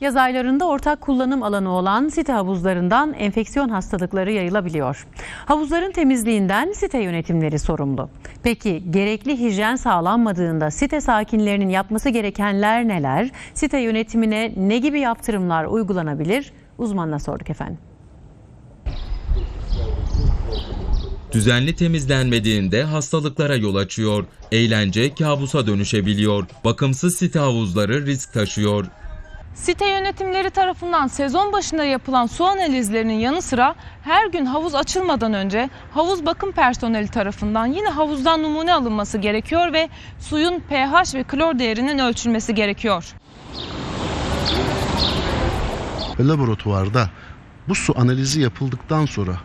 Yaz aylarında ortak kullanım alanı olan site havuzlarından enfeksiyon hastalıkları yayılabiliyor. Havuzların temizliğinden site yönetimleri sorumlu. Peki gerekli hijyen sağlanmadığında site sakinlerinin yapması gerekenler neler? Site yönetimine ne gibi yaptırımlar uygulanabilir? Uzmanla sorduk efendim. Düzenli temizlenmediğinde hastalıklara yol açıyor. Eğlence kabusa dönüşebiliyor. Bakımsız site havuzları risk taşıyor. Site yönetimleri tarafından sezon başında yapılan su analizlerinin yanı sıra her gün havuz açılmadan önce havuz bakım personeli tarafından yine havuzdan numune alınması gerekiyor ve suyun pH ve klor değerinin ölçülmesi gerekiyor. laboratuvarda bu su analizi yapıldıktan sonra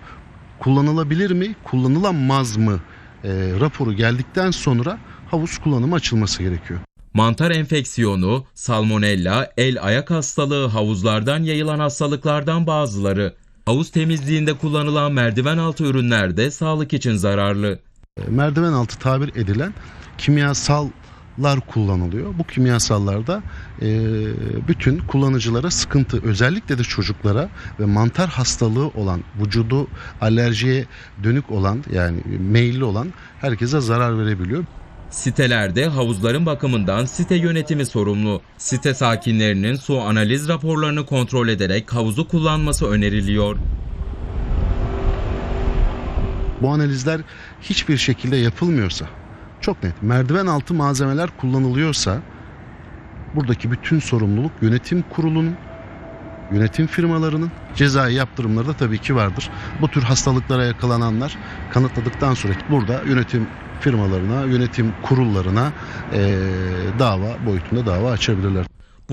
kullanılabilir mi, kullanılamaz mı e, raporu geldikten sonra havuz kullanımı açılması gerekiyor. Mantar enfeksiyonu, salmonella, el ayak hastalığı havuzlardan yayılan hastalıklardan bazıları. Havuz temizliğinde kullanılan merdiven altı ürünler de sağlık için zararlı. E, merdiven altı tabir edilen kimyasallar kullanılıyor. Bu kimyasallarda e, bütün kullanıcılara sıkıntı, özellikle de çocuklara ve mantar hastalığı olan, vücudu alerjiye dönük olan yani meyilli olan herkese zarar verebiliyor. Sitelerde havuzların bakımından site yönetimi sorumlu. Site sakinlerinin su analiz raporlarını kontrol ederek havuzu kullanması öneriliyor. bu analizler hiçbir şekilde yapılmıyorsa çok net merdiven altı malzemeler kullanılıyorsa buradaki bütün sorumluluk yönetim kurulunun yönetim firmalarının cezai yaptırımları da tabii ki vardır. Bu tür hastalıklara yakalananlar kanıtladıktan sonra burada yönetim firmalarına, yönetim kurullarına eee, dava boyutunda dava açabilirler.